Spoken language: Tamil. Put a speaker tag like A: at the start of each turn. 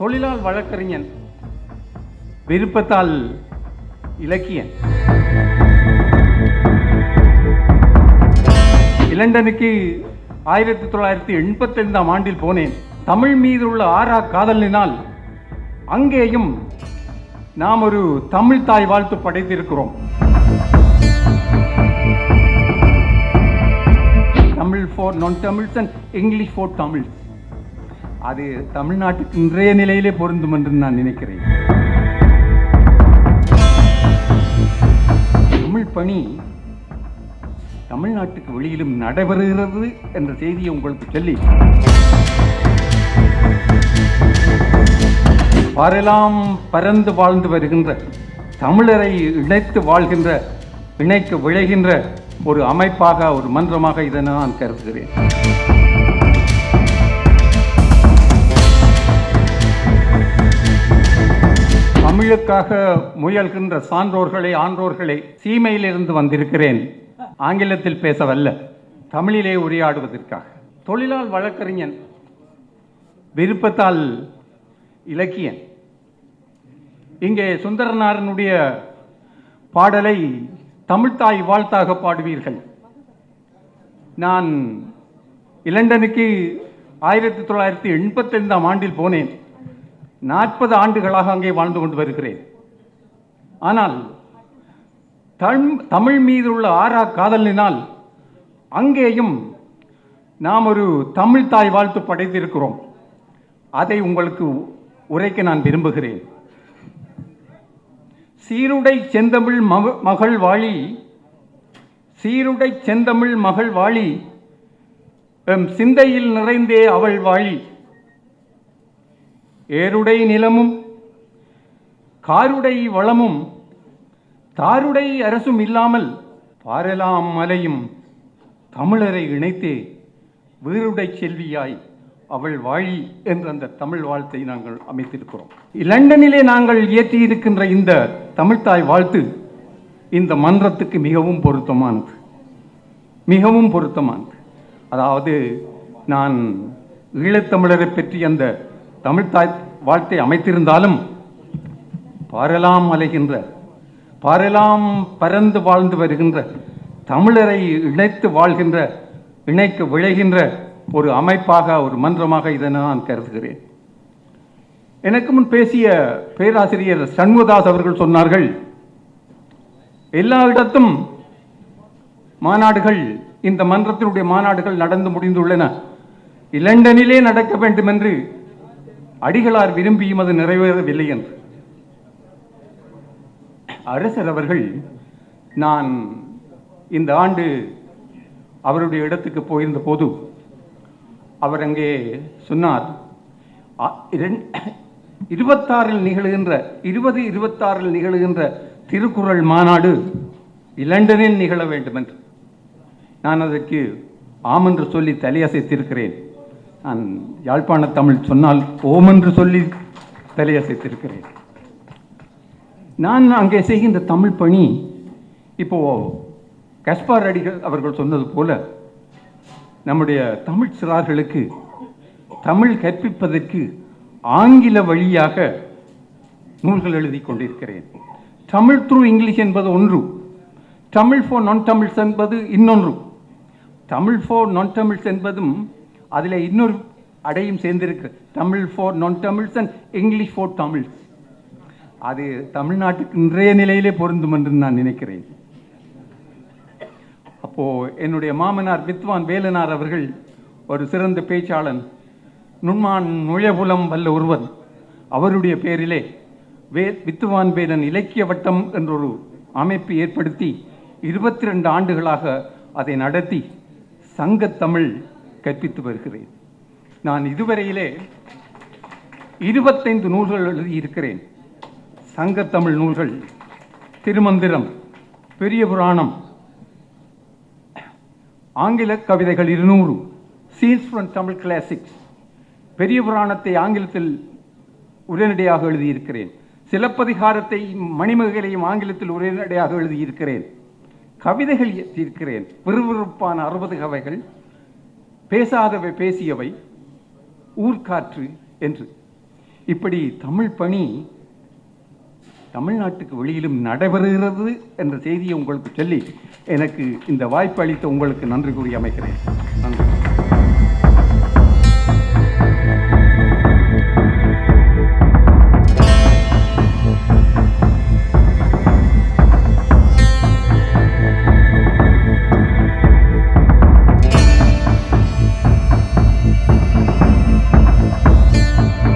A: தொழிலால் வழக்கறிஞன் விருப்பத்தால் இலக்கியன். இலண்டனுக்கு ஆயிரத்தி தொள்ளாயிரத்தி எண்பத்தைந்தாம் ஆண்டில் போனேன். தமிழ் மீது உள்ள ஆறா காதலினால் அங்கேயும் நாம் ஒரு தமிழ் தாய் வாழ்த்து படைத்திருக்கிறோம். Tamil for non Tamils and English for Tamils அது தமிழ்நாட்டுக்கு இன்றைய நிலையிலே பொருந்தும் என்று நான் நினைக்கிறேன். தமிழ் பணி தமிழ்நாட்டுக்கு வெளியிலும் நடைபெறுகிறது என்ற செய்தியை உங்களுக்கு சொல்லி வரலாம் பறந்து வாழ்ந்து வருகின்ற தமிழரை இணைத்து வாழ்கின்ற இணைக்க விளைகின்ற ஒரு அமைப்பாக ஒரு மன்றமாக இதை நான் கருதுகிறேன். தமிழுக்காக முயல்கின்ற சான்றோர்களை ஆன்றோர்களை சீமையிலிருந்து வந்திருக்கிறேன். ஆங்கிலத்தில் பேசவல்ல தமிழிலே உரையாடுவதற்காக. தொழிலால் வழக்கறிஞன் விருப்பத்தால் இலக்கியன். இங்கே சுந்தரனாரனுடைய பாடலை தமிழ்தாய் வாழ்த்தாக பாடுவீர்கள். நான் இலண்டனுக்கு ஆயிரத்தி தொள்ளாயிரத்தி எண்பத்தைந்தாம் ஆண்டில் போனேன். நாற்பது ஆண்டுகளாக அங்கே வாழ்ந்து கொண்டு வருகிறேன். ஆனால் தமிழ் மீது உள்ள ஆறா காதலினால் அங்கேயும் நாம் ஒரு தமிழ் தாய் வாழ்த்து படைத்திருக்கிறோம். அதை உங்களுக்கு உரைக்க நான் விரும்புகிறேன். சீருடை செந்தமிழ் மக மகள் வாழி சீருடை செந்தமிழ் மகள் வாழி எம் சிந்தையில் நிறைந்தே அவள் வாழி. ஏருடை நிலமும் காருடை வளமும் தாருடை அரசும் இல்லாமல் பாரலாம் மலையும் தமிழரை இணைத்தே வீருடை செல்வியாய் அவள் வாழி என்ற அந்த தமிழ் வாழ்த்தை நாங்கள் அமைத்திருக்கிறோம். லண்டனிலே நாங்கள் இயற்றியிருக்கின்ற இந்த தமிழ்த்தாய் வாழ்த்து இந்த மன்றத்துக்கு மிகவும் பொருத்தமானது. மிகவும் பொருத்தமானது. அதாவது நான் ஈழத்தமிழரை பற்றி அந்த தமிழ்த்தாய் வாழ்த்தை அமைத்திருந்தாலும் பாரலாம் அலைகின்ற பாரலாம் பறந்து வாழ்ந்து வருகின்ற தமிழரை இணைத்து வாழ்கின்ற இணைக்க விளைகின்ற ஒரு அமைப்பாக ஒரு மன்றமாக இதை நான் கருதுகிறேன். எனக்கு முன் பேசிய பேராசிரியர் சண்முகதாஸ் அவர்கள் சொன்னார்கள் எல்லா இடத்தும் மாநாடுகள் இந்த மன்றத்தினுடைய மாநாடுகள் நடந்து முடிந்துள்ளன. லண்டனிலே நடக்க வேண்டும் என்று அடிகளார் விரும்பியும் அது நிறைவேறவில்லை என்று. அரசர் அவர்கள் நான் இந்த ஆண்டு அவருடைய இடத்துக்கு போயிருந்த போது அவர் அங்கே சொன்னார் அ- இரண்- இருபத்தாறில் நிகழுகின்ற இருபது இருபத்தாறில் நிகழுகின்ற திருக்குறள் மாநாடு லண்டனில் நிகழ வேண்டும் என்று நான் அதற்கு ஆமென்று சொல்லி தலையசைத்திருக்கிறேன். நான் யாழ்ப்பாண தமிழ் சொன்னால் ஓம் என்று சொல்லி தலையசைத்திருக்கிறேன். நான் அங்கே செய்கின்ற தமிழ் பணி இப்போ கஸ்பார் அடிகள் அவர்கள் சொன்னது போல நம்முடைய தமிழ் சிறார்களுக்கு தமிழ் கற்பிப்பதற்கு ஆங்கில வழியாக நூல்கள் எழுதி கொண்டிருக்கிறேன். தமிழ் த்ரூ இங்கிலீஷ் என்பது ஒன்று தமிழ் ஃபார் நான் தமிழ்ஸ் என்பது இன்னொன்று. தமிழ் ஃபார் நான் தமிழ்ஸ் என்பதும் அதில் இன்னொரு அடையும் சேர்ந்திருக்கு. Tamil for non Tamils and English for Tamils அது தமிழ்நாட்டுக்கு இன்றைய நிலையிலே பொருந்தும் என்று நான் நினைக்கிறேன். அப்போ என்னுடைய மாமனார் வித்வான் வேலனார் அவர்கள் ஒரு சிறந்த பேச்சாளன் நுண்மான் நுழைபுலம் வல்ல ஒருவன். அவருடைய பேரிலே வே வித்துவான் வேலன் இலக்கிய வட்டம் என்றொரு அமைப்பு ஏற்படுத்தி இருபத்தி ரெண்டு ஆண்டுகளாக அதை நடத்தி சங்கத்தமிழ் கற்பித்து வருகிறேன். நான் இதுவரையிலே இருபத்தைந்து நூல்கள் எழுதியிருக்கிறேன். சங்கத்தமிழ் நூல்கள் திருமந்திரம் பெரிய புராணம் ஆங்கில கவிதைகள் இருநூறு சீன்ஸ் ஃப்ரம் தமிழ் கிளாசிக்ஸ் பெரிய புராணத்தை ஆங்கிலத்தில் உடனடியாக எழுதியிருக்கிறேன். சிலப்பதிகாரத்தை மணிமகளையும் ஆங்கிலத்தில் உரைநடையாக எழுதியிருக்கிறேன். கவிதைகள் இருக்கிறேன் விறுவிறுப்பான அறுபது கவைகள் பேசாதவை பேசியவை ஊர்காற்று என்று. இப்படி தமிழ் பணி தமிழ்நாட்டுக்கு வெளியிலும் நடைபெறுகிறது என்ற செய்தியை உங்களுக்கு சொல்லி எனக்கு இந்த வாய்ப்பு அளித்த உங்களுக்கு நன்றி கூறி அமைக்கிறேன். நன்றி.